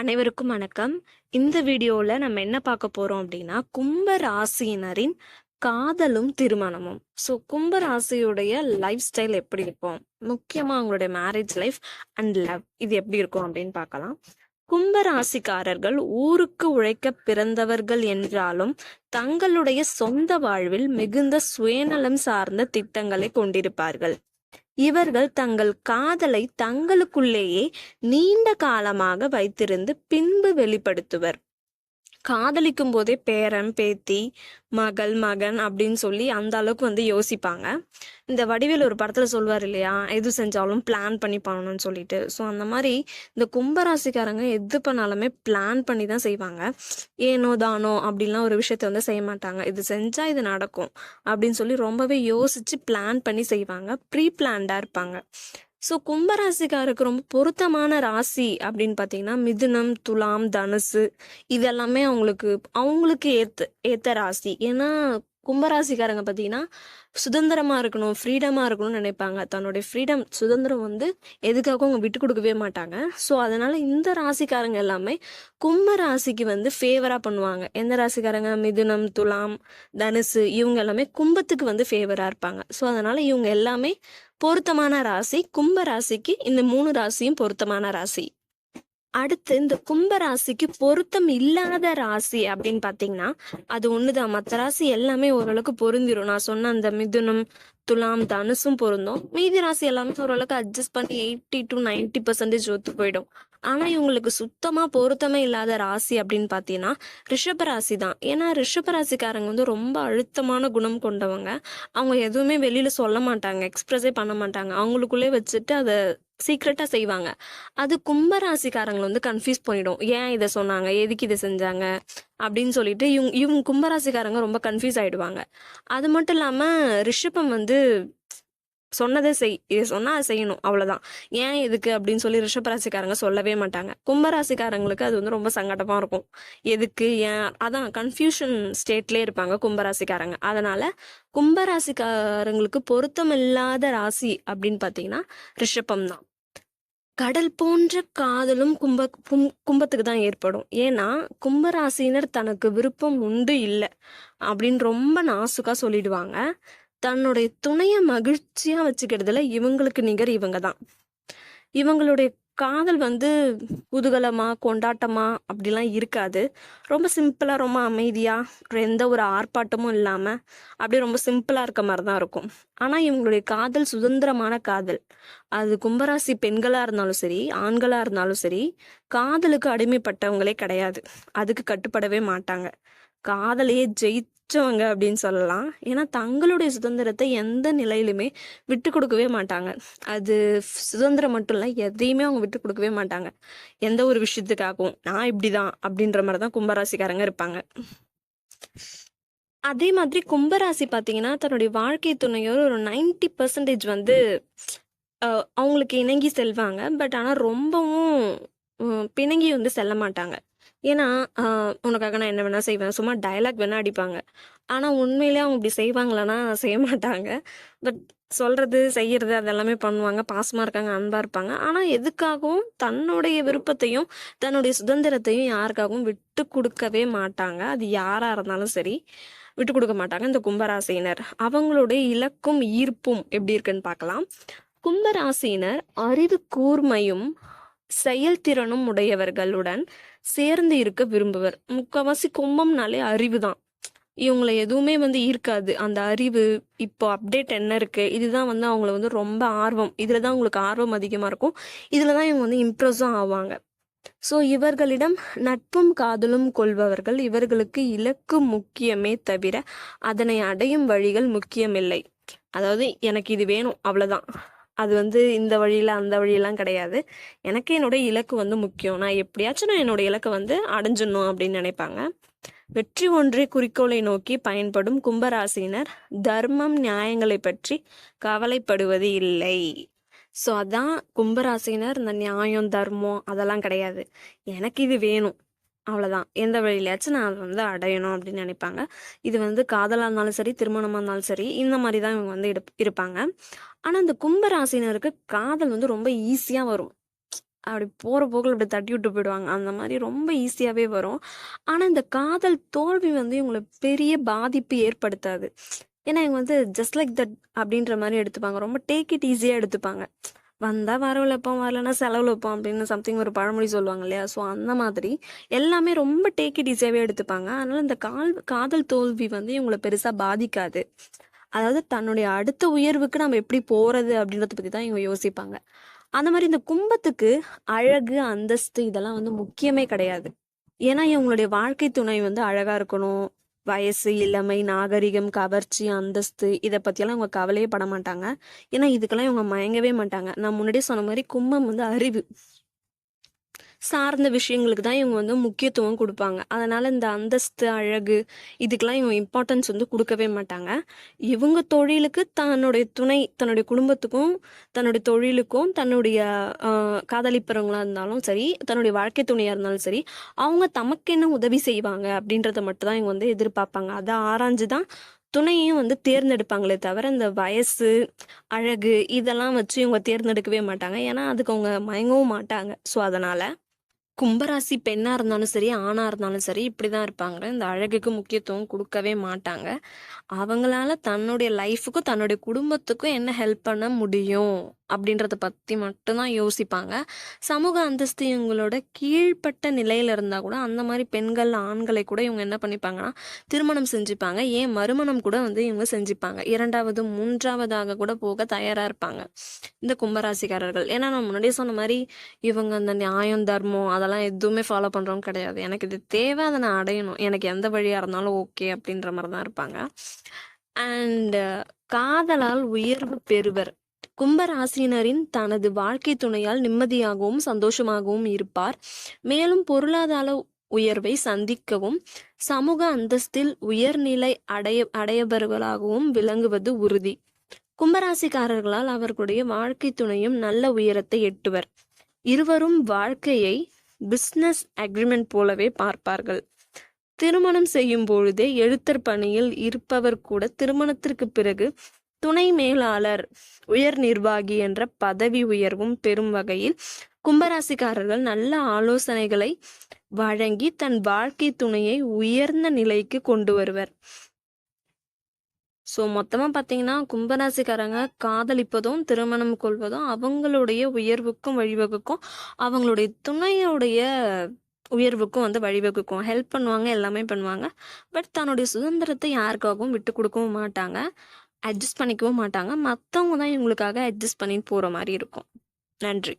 அனைவருக்கும் வணக்கம். இந்த வீடியோவில் நம்ம என்ன பார்க்க போகிறோம் அப்படின்னா கும்ப ராசியினரின் காதலும் திருமணமும். ஸோ கும்ப ராசியுடைய லைஃப் ஸ்டைல் எப்படி இருக்கும்? முக்கியமாக அவங்களுடைய மேரேஜ் லைஃப் அண்ட் லவ் இது எப்படி இருக்கும் அப்படின்னு பார்க்கலாம். கும்ப ராசிக்காரர்கள் ஊருக்கு உழைக்க பிறந்தவர்கள் என்றாலும் தங்களுடைய சொந்த வாழ்வில் மிகுந்த சுயநலம் சார்ந்த திட்டங்களை கொண்டிருப்பார்கள். இவர்கள் தங்கள் காதலை தங்களுக்குள்ளேயே நீண்ட காலமாக வைத்திருந்து பின்பு வெளிப்படுத்துவர். காதலிக்கும் போதே பேரன் பேத்தி மகள் மகன் அப்படின்னு சொல்லி அந்த அளவுக்கு வந்து யோசிப்பாங்க. இந்த வடிவேல் ஒரு படத்துல சொல்வார் இல்லையா எது செஞ்சாலும் பிளான் பண்ணி பண்ணணும்னு சொல்லிட்டு. ஸோ அந்த மாதிரி இந்த கும்பராசிக்காரங்க எது பண்ணாலுமே பிளான் பண்ணி தான் செய்வாங்க. ஏனோ தானோ அப்படின்லாம் ஒரு விஷயத்த வந்து செய்ய மாட்டாங்க. இது செஞ்சா இது நடக்கும் அப்படின்னு சொல்லி ரொம்பவே யோசிச்சு பிளான் பண்ணி செய்வாங்க. ப்ரீ பிளான்டா இருப்பாங்க. ஸோ கும்பராசிக்காருக்கு ரொம்ப பொருத்தமான ராசி அப்படின்னு பார்த்தீங்கன்னா மிதுனம் துலாம் தனுசு இதெல்லாமே அவங்களுக்கு அவங்களுக்கு ஏற்ற ஏற்ற ராசி. ஏன்னா கும்பராசிக்காரங்க பார்த்தீங்கன்னா சுதந்திரமாக இருக்கணும் ஃப்ரீடமாக இருக்கணும்னு நினைப்பாங்க. தன்னுடைய ஃப்ரீடம் சுதந்திரம் வந்து எதுக்காகவும் அவங்க விட்டு கொடுக்கவே மாட்டாங்க. ஸோ அதனால் இந்த ராசிக்காரங்க எல்லாமே கும்ப ராசிக்கு வந்து ஃபேவராக பண்ணுவாங்க. எந்த ராசிக்காரங்க? மிதுனம் துலாம் தனுசு இவங்க எல்லாமே கும்பத்துக்கு வந்து ஃபேவராக இருப்பாங்க. ஸோ அதனால் இவங்க எல்லாமே பொருத்தமான ராசி. கும்ப ராசிக்கு இந்த மூணு ராசியும் பொருத்தமான ராசி. அடுத்து இந்த கும்ப ராசிக்கு பொருத்தம் இல்லாத ராசி அப்படின்னு பாத்தீங்கன்னா அது ஒண்ணுதான். மற்ற ராசி எல்லாமே ஓரளவுக்கு பொருந்திரும். நான் சொன்ன அந்த மிதுனம் துலாம் தனுசும் பொருந்தும். மீதி ராசி எல்லாமே ஓரளவுக்கு அட்ஜஸ்ட் பண்ணி எயிட்டி டு நைன்டி பர்சன்டேஜ் ஒத்து போயிடும். ஆனா இவங்களுக்கு சுத்தமா பொருத்தமே இல்லாத ராசி அப்படின்னு பாத்தீங்கன்னா ரிஷப ராசி தான் ஏன்னா ரிஷப ராசிக்காரங்க வந்து ரொம்ப அழுத்தமான குணம் கொண்டவங்க. அவங்க எதுவுமே வெளியில சொல்ல மாட்டாங்க எக்ஸ்பிரஸே பண்ண மாட்டாங்க. அவங்களுக்குள்ளே வச்சுட்டு அதை சீக்ரெட்டாக செய்வாங்க. அது கும்பராசிக்காரங்களை வந்து கன்ஃபியூஸ் பண்ணிடும். ஏன் இதை சொன்னாங்க? எதுக்கு இதை செஞ்சாங்க? அப்படின்னு சொல்லிட்டு இவங்க இவங்க கும்பராசிக்காரங்க ரொம்ப கன்ஃபியூஸ் ஆகிடுவாங்க அது மட்டும் இல்லாமல் ரிஷபம் வந்து சொன்னதை செய் இதை சொன்னால் அதை செய்யணும் அவ்வளோதான் ஏன் எதுக்கு அப்படின்னு சொல்லி ரிஷபராசிக்காரங்க சொல்லவே மாட்டாங்க. கும்பராசிக்காரங்களுக்கு அது வந்து ரொம்ப சங்கடமாக இருக்கும். எதுக்கு? ஏன்? அதான் கன்ஃபியூஷன் ஸ்டேட்லேயே இருப்பாங்க கும்பராசிக்காரங்க. அதனால் கும்பராசிக்காரங்களுக்கு பொருத்தமில்லாத ராசி அப்படின்னு பார்த்தீங்கன்னா ரிஷபம் தான். கடல் போன்ற காதலும் கும்ப கும் கும்பத்துக்கு தான் ஏற்படும். ஏன்னா கும்பராசினர் தனக்கு விருப்பம் உண்டு இல்லை அப்படின்னு ரொம்ப நாசுக்காக சொல்லிடுவாங்க. தன்னுடைய துணையை மகிழ்ச்சியா வச்சுக்கிறதுல இவங்களுக்கு நிகர் இவங்க தான் இவங்களுடைய காதல் வந்து குதூகலமா கொண்டாட்டமா அப்படிலாம் இருக்காது. ரொம்ப சிம்பிளா ரொம்ப அமைதியா எந்த ஒரு ஆர்ப்பாட்டமும் இல்லாம அப்படியே ரொம்ப சிம்பிளா இருக்க மாதிரி தான் இருக்கும். ஆனா இவங்களுடைய காதல் சுதந்திரமான காதல். அது கும்பராசி பெண்களா இருந்தாலும் சரி ஆண்களா இருந்தாலும் சரி காதலுக்கு அடிமைப்பட்டவங்களே கிடையாது. அதுக்கு கட்டுப்படவே மாட்டாங்க. காதலையே ஜெயிச்சவங்க அப்படின்னு சொல்லலாம். ஏன்னா தங்களுடைய சுதந்திரத்தை எந்த நிலையிலுமே விட்டு கொடுக்கவே மாட்டாங்க. அது சுதந்திரம் மட்டும் இல்லை எதையுமே அவங்க விட்டு கொடுக்கவே மாட்டாங்க. எந்த ஒரு விஷயத்துக்காகவும் நான் இப்படிதான் அப்படின்ற மாதிரி தான் கும்பராசிக்காரங்க இருப்பாங்க. அதே மாதிரி கும்பராசி பார்த்தீங்கன்னா தன்னுடைய வாழ்க்கை துணையோர் ஒரு நைன்டி பர்சன்டேஜ் வந்து அவங்களுக்கு இணங்கி செல்வாங்க. பட் ஆனால் ரொம்பவும் பிணங்கி வந்து செல்ல மாட்டாங்க. ஏன்னா உனக்காக நான் என்ன வேணால் செய்வேன். சும்மா டயலாக் வேணால் அடிப்பாங்க. ஆனால் உண்மையிலேயே அவங்க இப்படி செய்வாங்களான்னா செய்ய மாட்டாங்க. பட் சொல்கிறது செய்யறது அதெல்லாமே பண்ணுவாங்க. பாசமாக இருக்காங்க அன்பாக இருப்பாங்க. ஆனால் எதுக்காகவும் தன்னுடைய விருப்பத்தையும் தன்னுடைய சுதந்திரத்தையும் யாருக்காகவும் விட்டு கொடுக்கவே மாட்டாங்க. அது யாராக இருந்தாலும் சரி விட்டு கொடுக்க மாட்டாங்க. இந்த கும்பராசியினர். அவங்களுடைய இலக்கும் ஈர்ப்பும் எப்படி இருக்குன்னு பார்க்கலாம். கும்பராசியினர் அறிவு கூர்மையும் செயல்திறனும் உடையவர்களுடன் சேர்ந்து இருக்க விரும்புவர். முக்கால்வாசி கும்பம்னாலே அறிவு தான் இவங்களை எதுவுமே வந்து ஈர்க்காது. அந்த அறிவு இப்போ அப்டேட் என்ன இருக்கு? இதுதான் வந்து அவங்கள வந்து ரொம்ப ஆர்வம். இதுல தான் அவங்களுக்கு ஆர்வம் அதிகமா இருக்கும். இதுல தான் இவங்க வந்து இம்ப்ரெஸும் ஆவாங்க. ஸோ இவர்களிடம் நட்பும் காதலும் கொள்பவர்கள் இவர்களுக்கு இலக்கு முக்கியமே தவிர அதனை அடையும் வழிகள் முக்கியமில்லை. அதாவது எனக்கு இது வேணும். அவ்வளோதான் அது வந்து இந்த வழியில் அந்த வழியெல்லாம் கிடையாது. எனக்கு என்னோட இலக்கு வந்து முக்கியம். நான் எப்படியாச்சும் நான் என்னோட இலக்கை வந்து அடைஞ்சிடணும் அப்படின்னு நினைப்பாங்க. வெற்றி ஒன்றே குறிக்கோளை நோக்கி பயன்படும் கும்பராசினர் தர்மம் நியாயங்களை பற்றி கவலைப்படுவது இல்லை. ஸோ அதான் கும்பராசினர் இந்த நியாயம் தர்மம் அதெல்லாம் கிடையாது. எனக்கு இது வேணும். அவ்வளோதான் எந்த வழியிலையாச்சும் நான் அதை வந்து அடையணும் அப்படின்னு நினைப்பாங்க இது வந்து காதலாக இருந்தாலும் சரி திருமணமாக இருந்தாலும் சரி இந்த மாதிரி தான் இவங்க வந்து இருப்- இருப்பாங்க ஆனால் இந்த கும்பராசினருக்கு காதல் வந்து ரொம்ப ஈஸியாக வரும் அப்படி போகிற போக்கில் இப்படி தட்டி விட்டு போயிடுவாங்க. அந்த மாதிரி ரொம்ப ஈஸியாகவே வரும். ஆனால் இந்த காதல் தோல்வி வந்து இவங்களை பெரிய பாதிப்பு ஏற்படுத்தாது. ஏன்னா, இவங்க வந்து ஜஸ்ட் லைக் தட் அப்படின்ற மாதிரி எடுத்துப்பாங்க. ரொம்ப டேக் இட் ஈஸியாக எடுத்துப்பாங்க. வந்தால் வரவு வைப்போம், வரலன்னா செலவில் வைப்போம் அப்படின்னு சம்திங் ஒரு பழமொழி சொல்லுவாங்க இல்லையா? ஸோ அந்த மாதிரி எல்லாமே ரொம்ப டேக் இட் ஈஸியாகவே எடுத்துப்பாங்க. அதனால் இந்த கால் காதல் தோல்வி வந்து இவங்கள பெருசாக பாதிக்காது. அதாவது தன்னுடைய அடுத்த உயர்வுக்கு நம்ம எப்படி போகிறது அப்படின்றத பற்றி தான் இவங்க யோசிப்பாங்க. அந்த மாதிரி இந்த கும்பத்துக்கு அழகு, அந்தஸ்து இதெல்லாம் வந்து முக்கியமே கிடையாது. ஏன்னா, இவங்களுடைய வாழ்க்கை துணை வந்து அழகாக இருக்கணும். வயசு, இளமை, நாகரிகம், கவர்ச்சி, அந்தஸ்து இதை பற்றியெல்லாம் இவங்க கவலையே பட மாட்டாங்க. ஏன்னா, இதுக்கெல்லாம் இவங்க மயங்கவே மாட்டாங்க. நான் முன்னாடியே சொன்ன மாதிரி கும்பம் வந்து அறிவு. சார்ந்த விஷயங்களுக்கு தான் இவங்க வந்து முக்கியத்துவம் கொடுப்பாங்க அதனால் இந்த அந்தஸ்து, அழகு இதுக்கெல்லாம் இவங்க இம்பார்ட்டன்ஸ் வந்து கொடுக்கவே மாட்டாங்க. இவங்க தொழிலுக்கு தன்னுடைய துணை, தன்னுடைய குடும்பத்துக்கும், தன்னுடைய தொழிலுக்கும், தன்னுடைய காதலிப்பவங்களாக இருந்தாலும் சரி, தன்னுடைய வாழ்க்கை துணையாக இருந்தாலும் சரி, அவங்க தமக்கு என்ன உதவி செய்வாங்க அப்படின்றத மட்டும் தான் இவங்க வந்து எதிர்பார்ப்பாங்க. அதை ஆராய்ஞ்சு தான் துணையும் வந்து தேர்ந்தெடுப்பாங்களே தவிர, இந்த வயசு, அழகு இதெல்லாம் வச்சு இவங்க தேர்ந்தெடுக்கவே மாட்டாங்க. ஏன்னா, அதுக்கு அவங்க மயங்கவும் மாட்டாங்க. ஸோ அதனால கும்பராசி பெண்ணா இருந்தாலும் சரி, ஆணா இருந்தாலும் சரி இப்படிதான் இருப்பாங்க. இந்த அழகுக்கு முக்கியத்துவம் கொடுக்கவே மாட்டாங்க. அவங்களால தன்னுடைய லைஃபுக்கும் தன்னுடைய குடும்பத்துக்கும் என்ன ஹெல்ப் பண்ண முடியும் அப்படின்றத பற்றி மட்டும் தான் யோசிப்பாங்க. சமூக அந்தஸ்து இவங்களோட கீழ்ப்பட்ட நிலையில் இருந்தால் கூட, அந்த மாதிரி பெண்கள், ஆண்களை கூட இவங்க என்ன பண்ணிப்பாங்கன்னா, திருமணம் செஞ்சுப்பாங்க. ஏன் மறுமணம் கூட வந்து இவங்க செஞ்சுப்பாங்க. 2வது, 3வதாக கூட போக தயாராக இருப்பாங்க. இந்த கும்பராசிக்காரர்கள். ஏன்னா, நான் முன்னாடியே சொன்ன மாதிரி இவங்க அந்த நியாயம், தர்மம் அதெல்லாம் எதுவுமே ஃபாலோ பண்ணுறவங்க கிடையாது. எனக்கு இது தேவை, அதை நான் அடையணும். எனக்கு எந்த வழியாக இருந்தாலும் ஓகே அப்படின்ற மாதிரி தான் இருப்பாங்க. அண்ட் காதலால் உயர்வு பெறுவர். கும்பராசியினரின் தனது வாழ்க்கை துணையால் நிம்மதியாகவும், சந்தோஷமாகவும் இருப்பார். மேலும் பொருளாதார உயர்வை சந்திக்கவும், சமூக அந்தஸ்தில் உயர்நிலை அடைய அடையபவர்களாகவும் விளங்குவது உறுதி. கும்பராசிக்காரர்களால் அவர்களுடைய வாழ்க்கை துணையும் நல்ல உயரத்தை எட்டுவர். இருவரும் வாழ்க்கையை பிசினஸ் அக்ரிமெண்ட் போலவே பார்ப்பார்கள். திருமணம் செய்யும் பொழுதே எழுத்தர் பணியில் இருப்பவர் கூட திருமணத்திற்கு பிறகு துணை மேலாளர், உயர் நிர்வாகி என்ற பதவி உயர்வும் பெறும் வகையில் கும்பராசிக்காரர்கள் நல்ல ஆலோசனைகளை வழங்கி தன் வாழ்க்கை துணையை உயர்ந்த நிலைக்கு கொண்டு வருவர். ஸோ மொத்தமாக பார்த்தீங்கன்னா, கும்பராசிக்காரங்க காதலிப்பதும், திருமணம் கொள்வதும் அவங்களுடைய உயர்வுக்கும் வழிவகுக்கும். அவங்களுடைய துணையுடைய உயர்வுக்கும் வந்து வழிவகுக்கும். ஹெல்ப் பண்ணுவாங்க, எல்லாமே பண்ணுவாங்க. பட் தன்னுடைய சுதந்திரத்தை யாருக்காகவும் விட்டு கொடுக்கவும் மாட்டாங்க. அட்ஜஸ்ட் பண்ணிக்கவும் மாட்டாங்க. மற்றவங்க தான் இவங்களுக்காக அட்ஜஸ்ட் பண்ணின்னு போகிற மாதிரி இருக்கும். நன்றி.